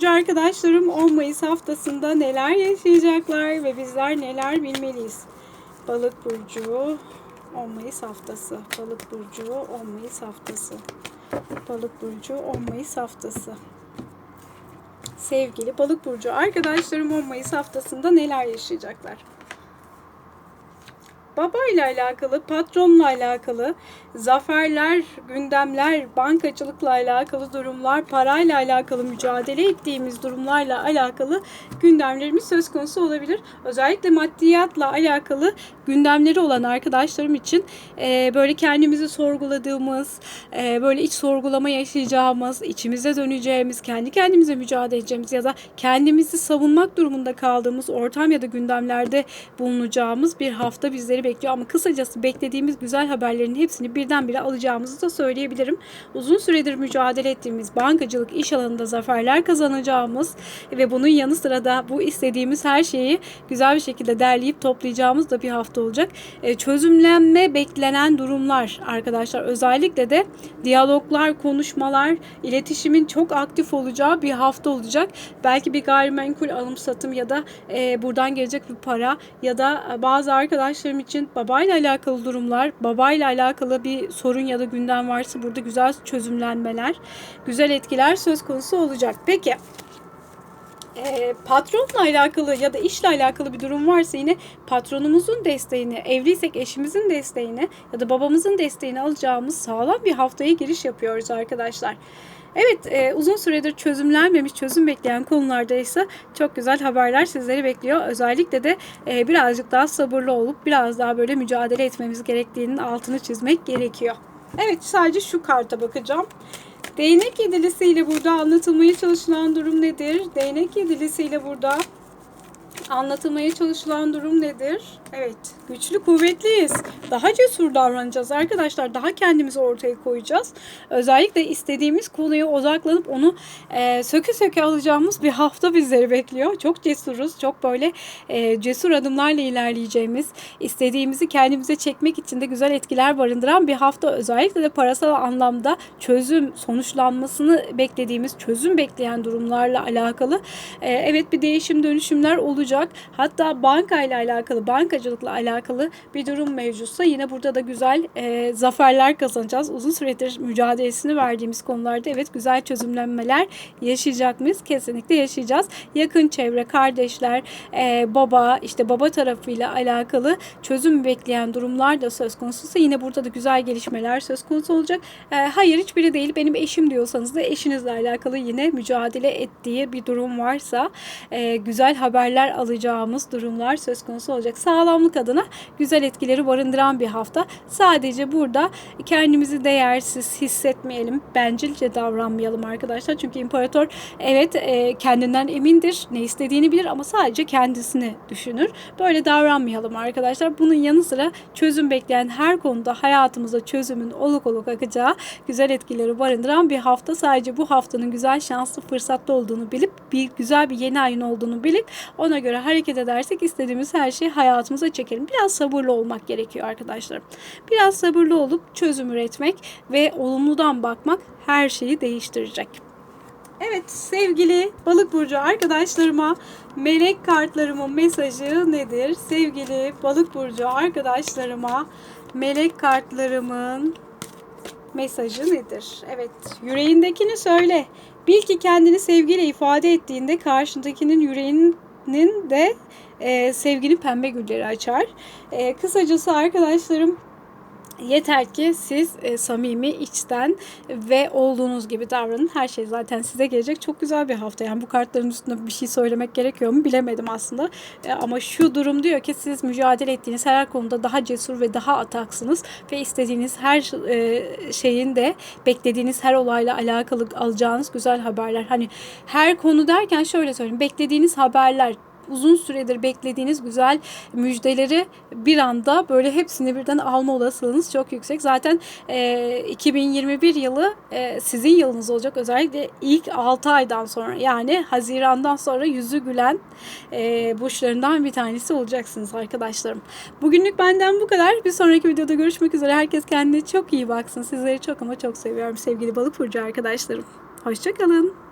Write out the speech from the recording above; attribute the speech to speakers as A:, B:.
A: burcu arkadaşlarım 10 Mayıs haftasında neler yaşayacaklar ve bizler neler bilmeliyiz? Balık burcu 10 Mayıs haftası. Balık burcu 10 Mayıs haftası. Balık burcu 10 Mayıs haftası. Sevgili balık burcu arkadaşlarım 10 Mayıs haftasında neler yaşayacaklar? Baba ile alakalı, patronla alakalı, zaferler, gündemler, bankacılıkla alakalı durumlar, parayla alakalı mücadele ettiğimiz durumlarla alakalı gündemlerimiz söz konusu olabilir. Özellikle maddiyatla alakalı gündemleri olan arkadaşlarım için e, böyle kendimizi sorguladığımız, e, böyle iç sorgulama yaşayacağımız, içimize döneceğimiz, kendi kendimize mücadele edeceğimiz ya da kendimizi savunmak durumunda kaldığımız ortam ya da gündemlerde bulunacağımız bir hafta bizleri bekliyor. Ama kısacası beklediğimiz güzel haberlerin hepsini birdenbire alacağımızı da söyleyebilirim. Uzun süredir mücadele ettiğimiz bankacılık iş alanında zaferler kazanacağımız ve bunun yanı sıra da bu istediğimiz her şeyi güzel bir şekilde derleyip toplayacağımız da bir hafta olacak. E, çözümlenme beklenen durumlar arkadaşlar. Özellikle de diyaloglar, konuşmalar, iletişimin çok aktif olacağı bir hafta olacak. Belki bir gayrimenkul alım satım ya da e, buradan gelecek bir para ya da bazı arkadaşlarım için babayla alakalı durumlar, babayla alakalı bir sorun ya da gündem varsa burada güzel çözümlenmeler, güzel etkiler söz konusu olacak. Peki e, patronla alakalı ya da işle alakalı bir durum varsa yine patronumuzun desteğini, evliysek eşimizin desteğini ya da babamızın desteğini alacağımız sağlam bir haftaya giriş yapıyoruz arkadaşlar. Evet e, uzun süredir çözümlenmemiş, çözüm bekleyen konularda ise çok güzel haberler sizleri bekliyor. Özellikle de e, birazcık daha sabırlı olup biraz daha böyle mücadele etmemiz gerektiğinin altını çizmek gerekiyor. Evet sadece şu karta bakacağım. Değnek yedilisiyle burada anlatılmaya çalışılan durum nedir? Değnek yedilisiyle burada anlatılmaya çalışılan durum nedir? Evet, güçlü, kuvvetliyiz. Daha cesur davranacağız arkadaşlar. Daha kendimizi ortaya koyacağız. Özellikle istediğimiz konuya odaklanıp onu e, söke söke alacağımız bir hafta bizleri bekliyor. Çok cesuruz. Çok böyle e, cesur adımlarla ilerleyeceğimiz, istediğimizi kendimize çekmek için de güzel etkiler barındıran bir hafta. Özellikle de parasal anlamda çözüm, sonuçlanmasını beklediğimiz, çözüm bekleyen durumlarla alakalı. E, evet bir değişim, dönüşümler olacak. Hatta banka ile alakalı, bankacılıkla alakalı bir durum mevcutsa yine burada da güzel e, zaferler kazanacağız. Uzun süredir mücadelesini verdiğimiz konularda evet güzel çözümlenmeler yaşayacak mıyız? Kesinlikle yaşayacağız. Yakın çevre, kardeşler, e, baba, işte baba tarafıyla alakalı çözüm bekleyen durumlar da söz konusuysa yine burada da güzel gelişmeler söz konusu olacak. E, hayır hiçbiri değil benim eşim diyorsanız da eşinizle alakalı yine mücadele ettiği bir durum varsa e, güzel haberler alacağımız durumlar söz konusu olacak. Sağlamlık adına güzel etkileri barındıran bir hafta. Sadece burada kendimizi değersiz hissetmeyelim. Bencilce davranmayalım arkadaşlar. Çünkü imparator evet e, kendinden emindir. Ne istediğini bilir ama sadece kendisini düşünür. Böyle davranmayalım arkadaşlar. Bunun yanı sıra çözüm bekleyen her konuda hayatımızda çözümün oluk oluk akacağı güzel etkileri barındıran bir hafta. Sadece bu haftanın güzel şanslı fırsatlı olduğunu bilip bir güzel bir yeni ayın olduğunu bilip ona göre hareket edersek istediğimiz her şeyi hayatımıza çekelim. Biraz sabırlı olmak gerekiyor arkadaşlar. Biraz sabırlı olup çözüm üretmek ve olumludan bakmak her şeyi değiştirecek. Evet sevgili balık burcu arkadaşlarıma melek kartlarımın mesajı nedir? Sevgili balık burcu arkadaşlarıma melek kartlarımın mesajı nedir? Evet yüreğindekini söyle. Bil ki kendini sevgiyle ifade ettiğinde karşındakinin yüreğinin de e, sevginin pembe gülleri açar. E, kısacası arkadaşlarım Yeter ki siz e, samimi, içten ve olduğunuz gibi davranın. Her şey zaten size gelecek. Çok güzel bir hafta. Yani bu kartların üstünde bir şey söylemek gerekiyor mu bilemedim aslında. E, ama şu durum diyor ki siz mücadele ettiğiniz her konuda daha cesur ve daha ataksınız. Ve istediğiniz her e, şeyin de beklediğiniz her olayla alakalı alacağınız güzel haberler. Hani her konu derken şöyle söyleyeyim. Beklediğiniz haberler uzun süredir beklediğiniz güzel müjdeleri bir anda böyle hepsini birden alma olasılığınız çok yüksek. Zaten e, 2021 yılı e, sizin yılınız olacak. Özellikle ilk 6 aydan sonra yani Haziran'dan sonra yüzü gülen e, burçlarından bir tanesi olacaksınız arkadaşlarım. Bugünlük benden bu kadar. Bir sonraki videoda görüşmek üzere. Herkes kendine çok iyi baksın. Sizleri çok ama çok seviyorum sevgili balık burcu arkadaşlarım. Hoşçakalın.